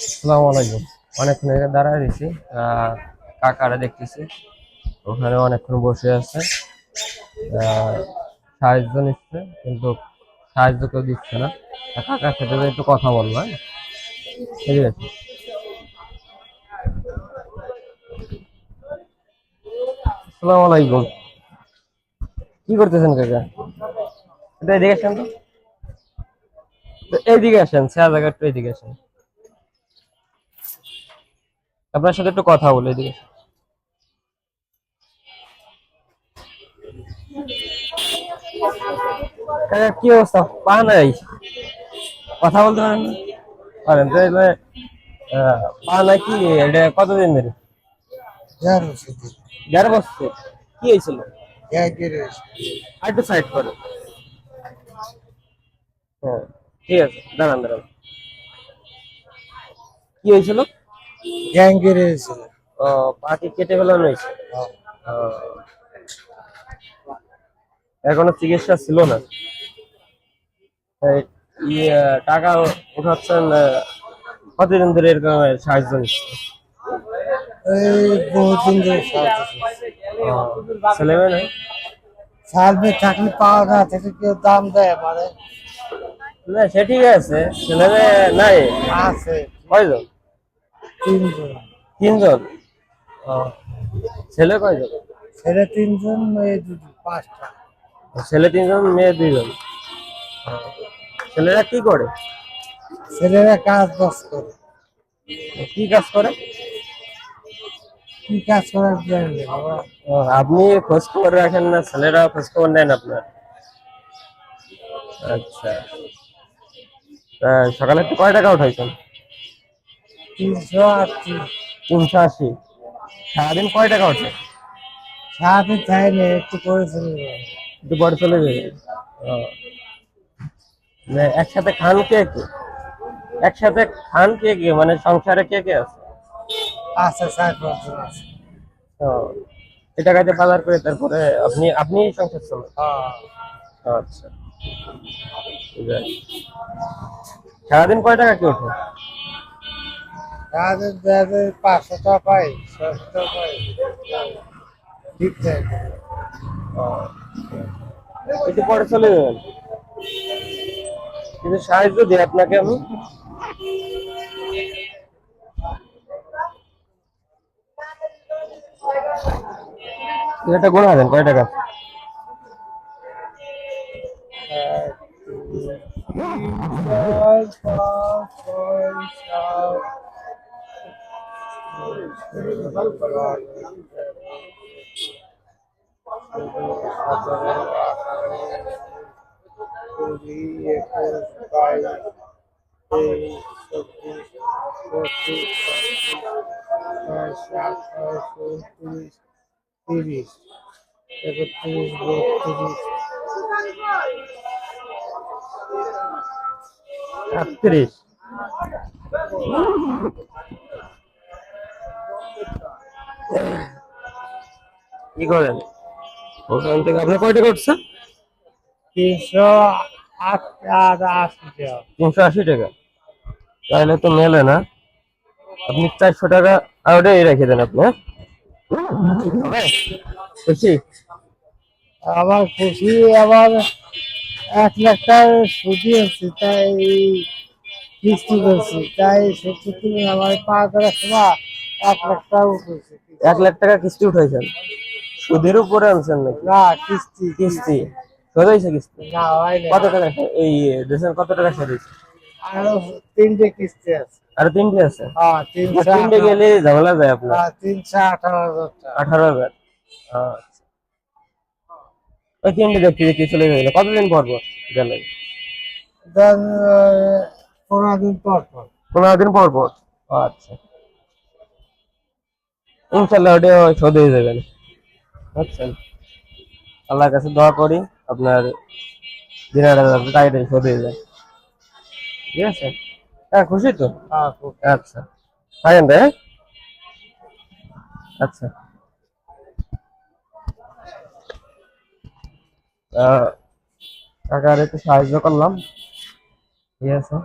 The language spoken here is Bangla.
আসসালামু আলাইকুম। অনেকক্ষণ এখানে দাঁড়ায় রয়েছি। কাকারা দেখতেছি। ওখানে অনেকক্ষণ বসে আছে। সাহায্য নিচ্ছে, কিন্তু সাহায্য কেউ দিচ্ছে না। কাকার সাথে একটু কথা বলব হ্যাঁ? ঠিক আছে। আসসালামু আলাইকুম। কি করতেছেন কাকা? এটা এদিকে আসেন তো। এইদিকে আসেন স্যার জায়গা একটু এইদিকে আসেন। আপনার সাথে একটু কথা বলে। কাকা কি অবস্থা? পা নাই কথা বলতে পারেন না? পারেন তাহলে আহ, পা নাই কি এটা কতদিন ধরে? দেড় বছর কি হয়েছিল? আর একটু সাইড করো হ্যাঁ ঠিক আছে দাঁড়ান দাঁড়ান। কি হয়েছিল? এসেছিল ও পাটি কেটে ফেলানো হয়েছে? এখনও চিকিৎসা ছিল না? ইয়ে, টাকা উঠাচ্ছেন কতদিন ধরে এরকম সাহায্য নিচ্ছে? এই বহুদিন ধরে সাহায্য করছে। ছেলে মেয়ে নাই? সার্ভে থাকলে পাওয়া না কেউ দাম দেয় মানে। না সে ঠিক আছে ছেলে মেয়ে নাই। আছে। কয়জন? তিনজন। তিনজন? ছেলে কয়জন? ছেলে তিনজন মেয়ে দুটো পাঁচটা। ছেলে তিনজন মেয়ে দুইজন। ছেলেরা কি করে? ছেলেরা কাজ বাজ করে। কি কাজ করে? কি কাজ করার আপনি খোঁজ খবর রাখেন না ছেলেরা খোঁজ খবর নেন আপনার। আচ্ছা। সকালে কয় টাকা উঠাইছেন তিনশো আটত্রিশ তিনশো আশি। সারাদিন কয় টাকা ওঠে সাথে চাইলে একটু করে চলে যাবে। একটু পরে চলে যাবে মানে একসাথে খান কে কে? একসাথে খান কে কে? মানে সংসারে কে কে আছে? এই টাকাতে বাজার করে তারপরে আপনি আপনি সংসার চলেন? আচ্ছা। সারাদিন কয় টাকা কি ওঠে? তাদের যাদের পাঁচশো টাকা পাই ছশো টাকা পাই। ঠিক থাকে একটু পরে চলে যাবেন। কিন্তু সাহায্য দিই আপনাকে আমি। এটা দেন কয় টাকা? পাঁচ, ছয়, সাত, কুড়ি, একুশ, বাইশ, তেইশ, একত্রিশ কি করেন? ওখান থেকে আপনার কয় টাকা উঠছে? তিনশো তিনশো আশি টাকা। তাহলে তো মেলে না। আপনি চারশো টাকা আর ওটাই রেখে দেন আপনি হ্যাঁ? খুশি? আবার খুশি আবার এক লাখ টাকা সুদি হচ্ছে তাই কিস্তি করছি তাই সত্যি আমার পা করার সময় এক লাখ টাকা এক লাখ টাকা কিস্তি উঠাইছেন? সুদের উপরে আনছেন নাকি? না কিস্তি। কিস্তি? শোধ হয়েছে কিস্তি? না কত টাকা এই দেশের কত টাকা শোধ হয়েছে? আরও তিনটে কিস্তি আছে। আর তিনটে আছে? হ্যাঁ তিনটে গেলে ঝামেলা যায় আপনার? হ্যাঁ, তিনশো আঠারো হাজার আঠারো হাজার। আচ্ছা। ওই তিনটে দেখতে দেখতে চলে গেল। কতদিন পর পনেরো দিন পর পর। পনেরো দিন পর পর। আচ্ছা। ইনশাল্লাহ ওটা শোধ হয়ে যাবেন আচ্ছা। আল্লাহর কাছে দোয়া করি আপনার দিনের টাইটে শোধ হয়ে যায়। ঠিক আছে? হ্যাঁ খুশি তো? হ্যাঁ আচ্ছা। থাকেন রে হ্যাঁ? আচ্ছা। কাকার একটু সাহায্য করলাম। ঠিক আছে?